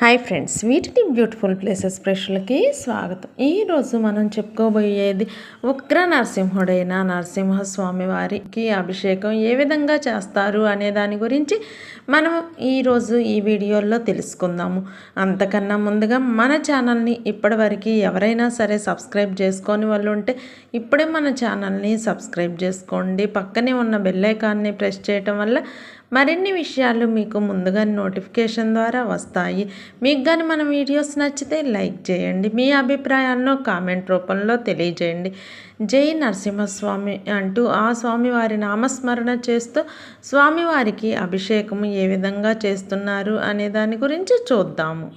Hi friends వీటిని beautiful places ప్రేక్షలకి స్వాగతం. ఈరోజు మనం చెప్పుకోబోయేది ఉగ్ర నరసింహుడైన నరసింహస్వామి వారికి అభిషేకం ఏ విధంగా చేస్తారు అనే దాని గురించి మనం ఈరోజు ఈ వీడియోలో తెలుసుకుందాము. అంతకన్నా ముందుగా మన ఛానల్ని ఇప్పటివరకు ఎవరైనా సరే సబ్స్క్రైబ్ చేసుకొని వాళ్ళు ఉంటే ఇప్పుడే మన ఛానల్ని సబ్స్క్రైబ్ చేసుకోండి. పక్కనే ఉన్న బెల్లైకాన్ని ప్రెస్ చేయటం వల్ల మరిన్ని విషయాలు మీకు ముందుగా నోటిఫికేషన్ ద్వారా వస్తాయి. మీకు కానీ మన వీడియోస్ నచ్చితే లైక్ చేయండి. మీ అభిప్రాయాలను కామెంట్ రూపంలో తెలియజేయండి. జై నరసింహస్వామి అంటూ ఆ స్వామివారి నామస్మరణ చేస్తూ స్వామివారికి అభిషేకం ఏ విధంగా చేస్తున్నారు అనే దాని గురించి చూద్దాము.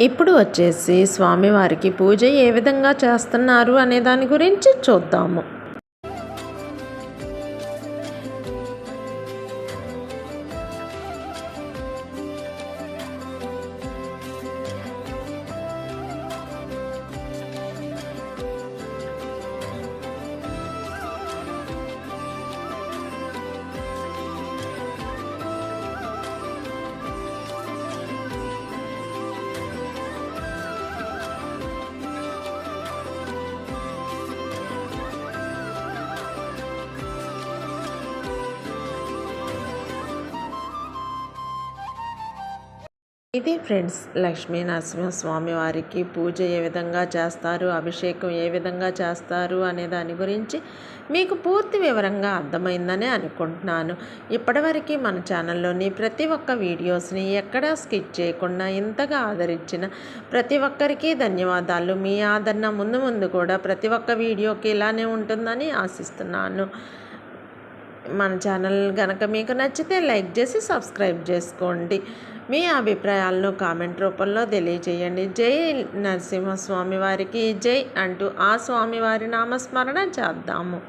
ఇప్పుడు వచ్చేసి స్వామివారికి పూజ ఏ విధంగా చేస్తున్నారు అనే దాని గురించి చూద్దాము. ఇది ఫ్రెండ్స్ లక్ష్మీ నరసింహస్వామి వారికి పూజ ఏ విధంగా చేస్తారు అభిషేకం ఏ విధంగా చేస్తారు అనే దాని గురించి మీకు పూర్తి వివరంగా అర్థమైందని అనుకుంటున్నాను. ఇప్పటివరకు మన ఛానల్లోని ప్రతి ఒక్క వీడియోస్ని ఎక్కడా స్కిప్ చేయకుండా ఇంతగా ఆదరించిన ప్రతి ఒక్కరికి ధన్యవాదాలు. మీ ఆదరణ ముందు ముందు కూడా ప్రతి ఒక్క వీడియోకి ఇలానే ఉంటుందని ఆశిస్తున్నాను. మన ఛానల్ కనుక మీకు నచ్చితే లైక్ చేసి సబ్స్క్రైబ్ చేసుకోండి. మీ అభిప్రాయాలను కామెంట్ రూపంలో తెలియజేయండి. జై నరసింహస్వామి వారికి జై అంటూ ఆ స్వామివారి నామస్మరణ చేద్దాము.